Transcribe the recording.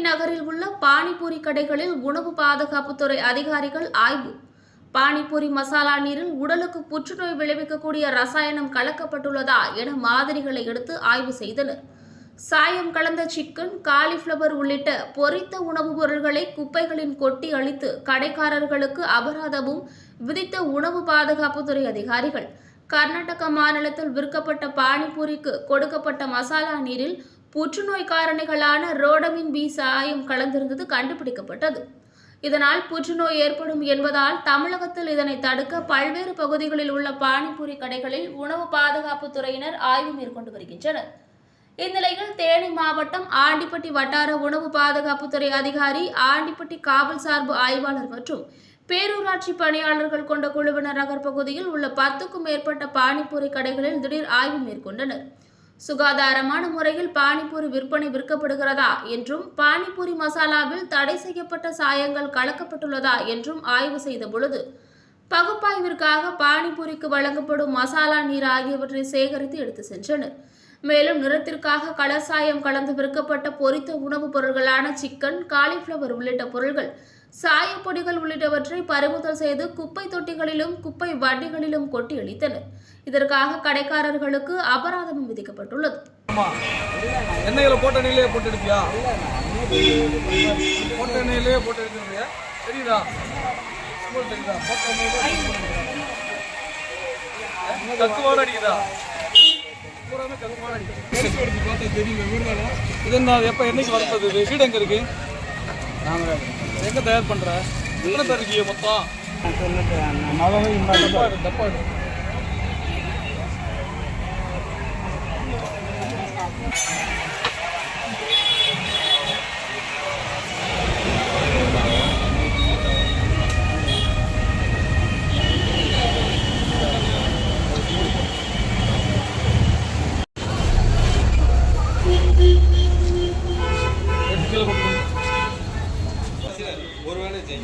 நகரில் உள்ள பானிபூரி கடைகளில் உணவு பாதுகாப்புத்துறை அதிகாரிகள் ஆய்வு. பானிபூரி மசாலா நீரில் உடலுக்கு புற்றுநோய் விளைவிக்கக்கூடிய ரசாயனம் கலக்கப்பட்டுள்ளதா என மாதிரிகளை எடுத்து ஆய்வு செய்தனர். சாயம் கலந்த சிக்கன் காலிஃப்ளவர் உள்ளிட்ட பொரித்த உணவுப் பொருட்களை குப்பைகளில் கொட்டி அழித்து கடைக்காரர்களுக்கு அபராதமும் விதித்த உணவு பாதுகாப்புத்துறை அதிகாரிகள். கர்நாடக மாநிலத்தில் விற்கப்பட்ட பானிபூரிக்கு கொடுக்கப்பட்ட மசாலா நீரில் புற்றுநோய் காரணிகளான ரோடமின் பி சாயம் கலந்திருந்தது கண்டுபிடிக்கப்பட்டது. இதனால் புற்றுநோய் ஏற்படும் என்பதால் தமிழகத்தில் இதனை தடுக்க பல்வேறு பகுதிகளில் உள்ள பானிபூரி கடைகளில் உணவு பாதுகாப்பு துறையினர் ஆய்வு மேற்கொண்டு வருகின்றனர். இந்நிலையில் தேனி மாவட்டம் ஆண்டிப்பட்டி வட்டார உணவு பாதுகாப்புத்துறை அதிகாரி ஆண்டிப்பட்டி காவல் சார்பு ஆய்வாளர் மற்றும் பேரூராட்சி பணியாளர்கள் கொண்ட குழுவினர் நகர் பகுதியில் உள்ள பத்துக்கும் மேற்பட்ட பானிபூரி கடைகளில் திடீர் ஆய்வு மேற்கொண்டனர். சுகாதாரமான முறையில் பானிபூரி விற்பனை விற்கப்படுகிறதா என்றும் பானிபூரி மசாலாவில் தடை செய்யப்பட்ட சாயங்கள் கலக்கப்பட்டுள்ளதா என்றும் ஆய்வு செய்த பொழுது பகுப்பாய்விற்காக பானிபூரிக்கு வழங்கப்படும் மசாலா நீர் ஆகியவற்றை சேகரித்து எடுத்து சென்றனர். மேலும் நிறத்திற்காக கலர் சாயம் கலந்து விற்கப்பட்ட பொரித்த உணவுப் பொருட்களான சிக்கன் காலிஃப்ளவர் உள்ளிட்ட பொருட்கள் சாயப்பொடிகள் உள்ளிட்டவற்றை பறிமுதல் செய்து குப்பை தொட்டிகளிலும் குப்பை வண்டிகளிலும் கொட்டி அளித்தனர் இதற்காக கடைக்காரர்களுக்கு அபராதமும் விதிக்கப்பட்டுள்ளது. எண்ணெயில போட்ட போட்டு எடுப்பியா போட்ட போட்டு தெரியுதா? தெரியுதா? போட்ட அடிக்குதா பூராமே கக்கு வாட அடிக்குது எடுத்து எடுத்து பார்த்தா தெரியும் இது என்ன எப்போ என்னைக்கு வளர்த்தது இது வீடு எங்க இருக்கு எங்கே தயார் பண்ற எத்தனை பேர் இருக்கீங்க மொத்தம் தப்பா இருக்கு, ஒரு வேலை எடுத்து